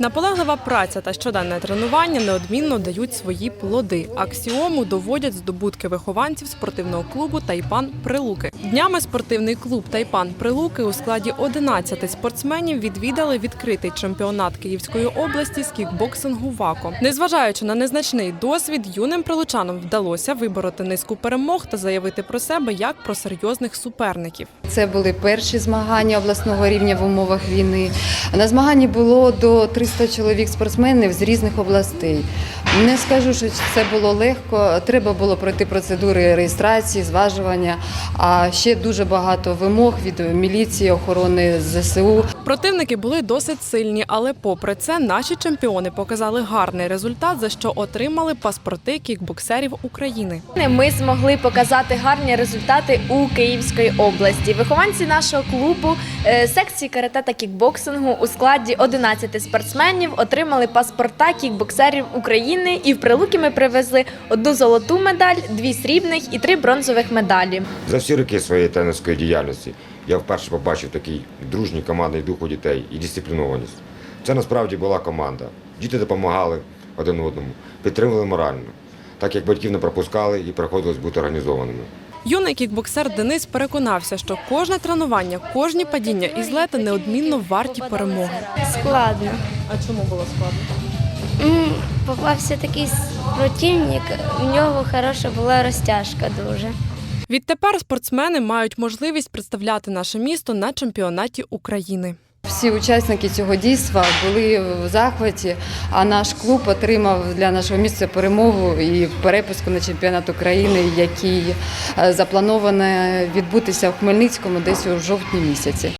Наполеглива праця та щоденне тренування неодмінно дають свої плоди. Аксіому доводять здобутки вихованців спортивного клубу Тайпан Прилуки. Днями спортивний клуб Тайпан Прилуки у складі 11 спортсменів відвідали відкритий чемпіонат Київської області з кікбоксингу ВАКО. Незважаючи на незначний досвід, юним прилучанам вдалося вибороти низку перемог та заявити про себе як про серйозних суперників. Це були перші змагання обласного рівня в умовах війни. На змаганні було до 300 чоловік спортсменів з різних областей. Не скажу, що це було легко. Треба було пройти процедури реєстрації, зважування, а ще дуже багато вимог від міліції, охорони ЗСУ. Противники були досить сильні, але попри це наші чемпіони показали гарний результат, за що отримали паспорти кікбоксерів України. Ми змогли показати гарні результати у Київській області. Вихованці нашого клубу е, секції карате та кікбоксингу у складі 11 спортсменів отримали паспорта кікбоксерів України, і в прилуки ми привезли одну золоту медаль, дві срібних і три бронзових медалі. За всі роки своєї тренерської діяльності я вперше побачив такий дружній командний дух у дітей і дисциплінованість. Це насправді була команда. Діти допомагали один одному, підтримували морально, так як батьків не пропускали і приходилось бути організованими. Юний кікбоксер Денис переконався, що кожне тренування, кожні падіння і злети неодмінно варті перемоги. Складно. А чому було складно? Попався такий противник, в нього хороша була розтяжка дуже. Відтепер спортсмени мають можливість представляти наше місто на чемпіонаті України. Всі учасники цього дійства були в захваті, а наш клуб отримав для нашого місця перемогу і перепуску на чемпіонат України, який е, заплановано відбутися в Хмельницькому десь у жовтні місяці.